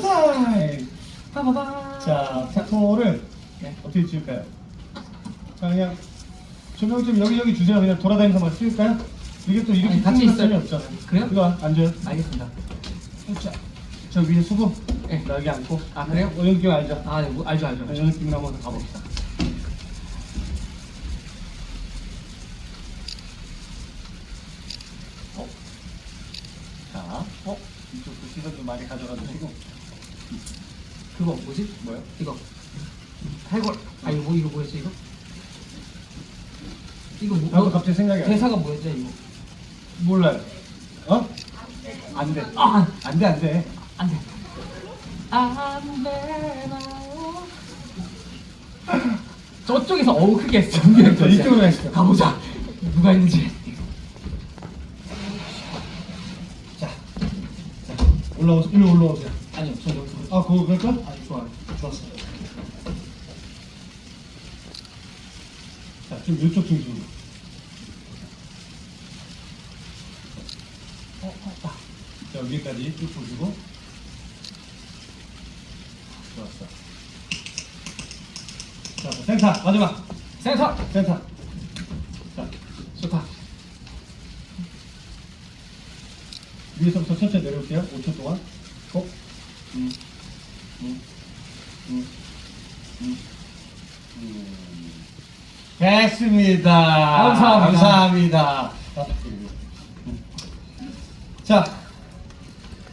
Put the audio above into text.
타임. 자, 세토를 네. 어떻게 지을까요? 자, 그냥 조명 좀 여기저기 주세요. 그냥 돌아다니면서 막 찍을까요? 이게 또 이렇게 아니, 같이 있어요. 없잖아요. 그래요? 이거 앉아요. 알겠습니다. 자, 저 위에 수고. 네. 나 여기 앉고. 아, 그래요? 어, 여기 알죠? 아, 네, 뭐, 알죠, 알죠. 네, 알죠. 이 느낌으로 한번 가봅시다. 어? 자, 어? 이쪽도 시선 좀 많이 가져가 주시고. 그거 뭐지? 뭐요? 이거. 해골. 아, 이거 뭐, 이거 뭐였지, 이거? 이거 뭐, 나도 갑자기 생각이 안 나. 대사가 뭐였죠, 이거? 몰라요. 어? 안 돼. 아! 안 돼, 안 돼. 안 돼. 안 되나요? 저쪽에서 어우 크게 했어. 자, 이쪽으로 가시죠. 가보자. 누가 있는지. 자, 자, 올라오세요. 일로 올라오세요. 아니요, 저 여기서. 아, 그거 그럴까? 아, 좋아요. 좋았어. 자, 좀 이쪽 중심으로. 어, 어, 아. 자, 여기까지 쭉 보시고. 좋았어. 자, 센터, 마지막. 센터! 센터. 자, 좋다. 위에서부터 천천히 내려올게요. 5초 동안. 고. 됐습니다. 감사합니다. 감사합니다. 음. 자,